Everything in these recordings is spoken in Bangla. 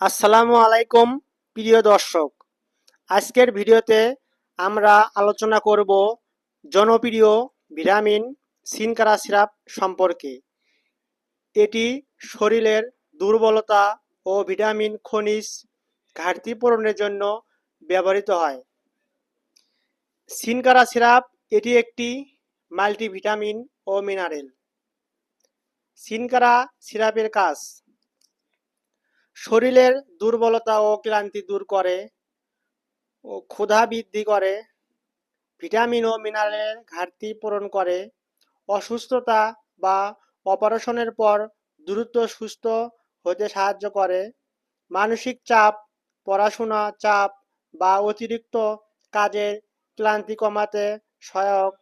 আসসালামু আলাইকুম, প্রিয় দর্শক। আজকের ভিডিওতে আমরা আলোচনা করব জনপ্রিয় ভিটামিন সিনকারা সিরাপ সম্পর্কে। এটি শরীরের দুর্বলতা ও ভিটামিন খনিজ ঘাটতি পূরণের জন্য ব্যবহৃত হয়। সিনকারা সিরাপ এটি একটি মাল্টিভিটামিন ও মিনারেল। সিনকারা সিরাপের কাজ শরীরের দুর্বলতা ও ক্লান্তি দূর করে ও ক্ষুধা বৃদ্ধি করে, ভিটামিন ও মিনারেলের ঘাটতি পূরণ করে, অসুস্থতা বা অপারেশনের পর দ্রুত সুস্থ হতে সাহায্য করে, মানসিক চাপ, পড়াশোনা চাপ বা অতিরিক্ত কাজের ক্লান্তি কমাতে সহায়ক,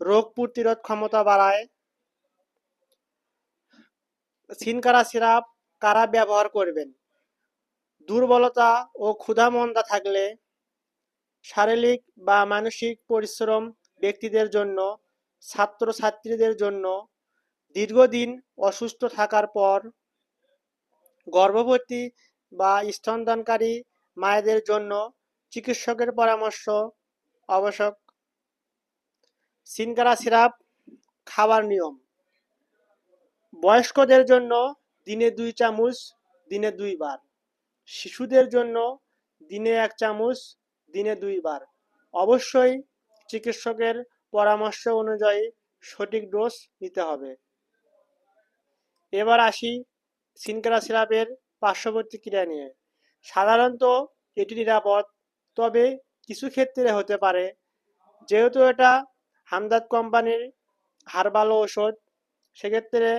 রোগ প্রতিরোধ ক্ষমতা বাড়ায়, সিনকারা সিরাপ কারা ব্যবহার করবেন? দুর্বলতা ও ক্ষুধামন্দা থাকলে শারীরিক বা মানসিক পরিশ্রম ব্যক্তিদের জন্য, ছাত্রছাত্রীদের জন্য দীর্ঘদিন অসুস্থ থাকার পর গর্ভবতী বা স্তনদানকারী মায়েদের জন্য চিকিৎসকের পরামর্শ আবশ্যক। সিনকারা সিরাপ খাওয়ার নিয়ম। বয়স্কদের জন্য দিনে দুই চামচ, দিনে দুইবার শিশুদের জন্য দিনে এক চামচ, দিনে দুইবার অবশ্যই চিকিৎসকের পরামর্শ অনুযায়ী সঠিক ডোজ নিতে হবে। এবার আসি সিনকারা সিরাপের পার্শ্ব প্রতিক্রিয়া নিয়ে। সাধারণত এটি নিরাপদ, তবে কিছু ক্ষেত্রে হতে পারে। যেহেতু এটা হামদাদ কোম্পানির হার্বাল ঔষধ, সেক্ষেত্রে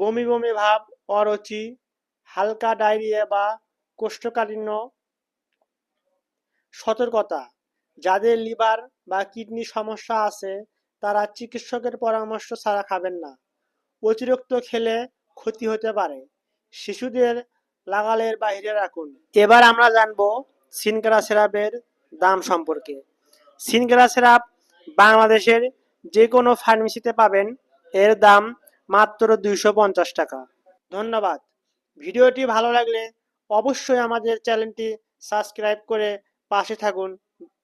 বমি বমি ভাব অরুচি হালকা ডায়রিয়া বা কোষ্ঠকাঠিন্য। সতর্কতা, যাদের লিভার বা কিডনি সমস্যা আছে, তারা চিকিৎসকের পরামর্শ ছাড়া খাবেন না। অতিরিক্ত খেলে ক্ষতি হতে পারে। শিশুদের লাগালের বাইরে রাখুন। এবার আমরা জানব সিনকারা সিরাপের দাম সম্পর্কে। সিনকারা সিরাপ বাংলাদেশের যে কোনো ফার্মেসিতে পাবেন। এর দাম মাত্র দুইশো পঞ্চাশ টাকা। ধন্যবাদ। ভিডিওটি ভালো লাগলে অবশ্যই আমাদের চ্যানেলটি সাবস্ক্রাইব করে পাশে থাকুন।